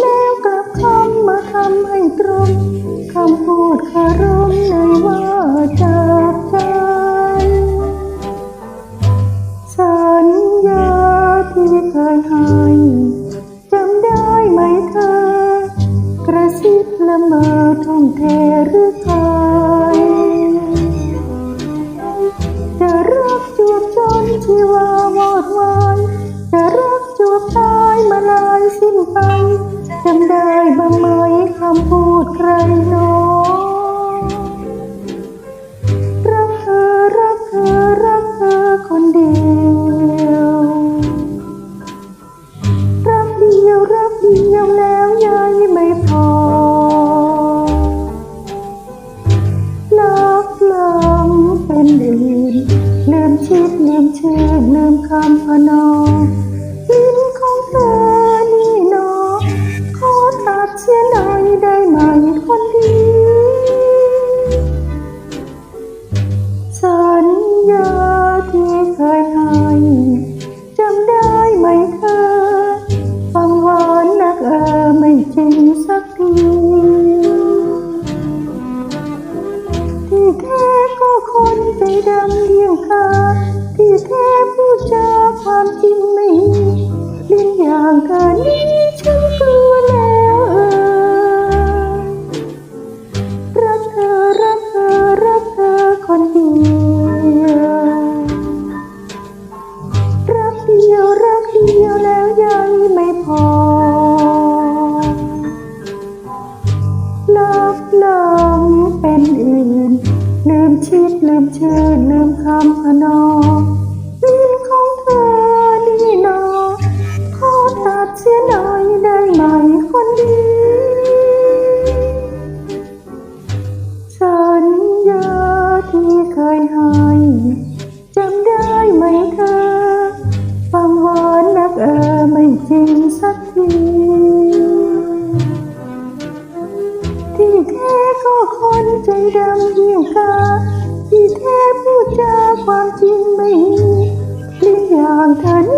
แล้วกลับคำมาทำให้ตรงคำพูดคารมในว่าจากใจสัญญาที่เคยให้จำได้ไหมเธอกระซิบละเมอทุ่มเทหรือไทยจะรักจวบจนชีวา จำได้บ้างไหมคำพูดใครหนองรักเธอรักเธอรักเธอคนเดียวรักเดียวรักเดียวแล้วยังไม่พอลักลองเป็นอื่นลืมชิดลืมชื่อลืมคำพนอลิ้ ที่เคยให้จำได้ไหมเธอฟังหวานนักเออไม่จริงสักทีที่แท้ก็คนใจดำเยี่ยงกาที่แท้ผู้จาความจริงไม่มีลิ้นอย่างเธอนี้ฉันกลัวแล้วเออรักเธอรักเธอรักเธอคนเดียว ลับหลังเป็นอื่น ลืมชิดลืมชื่อลืมคำพนอง ก็คนใจดำเยี่ยงกาที่แท้พูดจาความจริงไม่มีลิ้นอย่างเธอนี้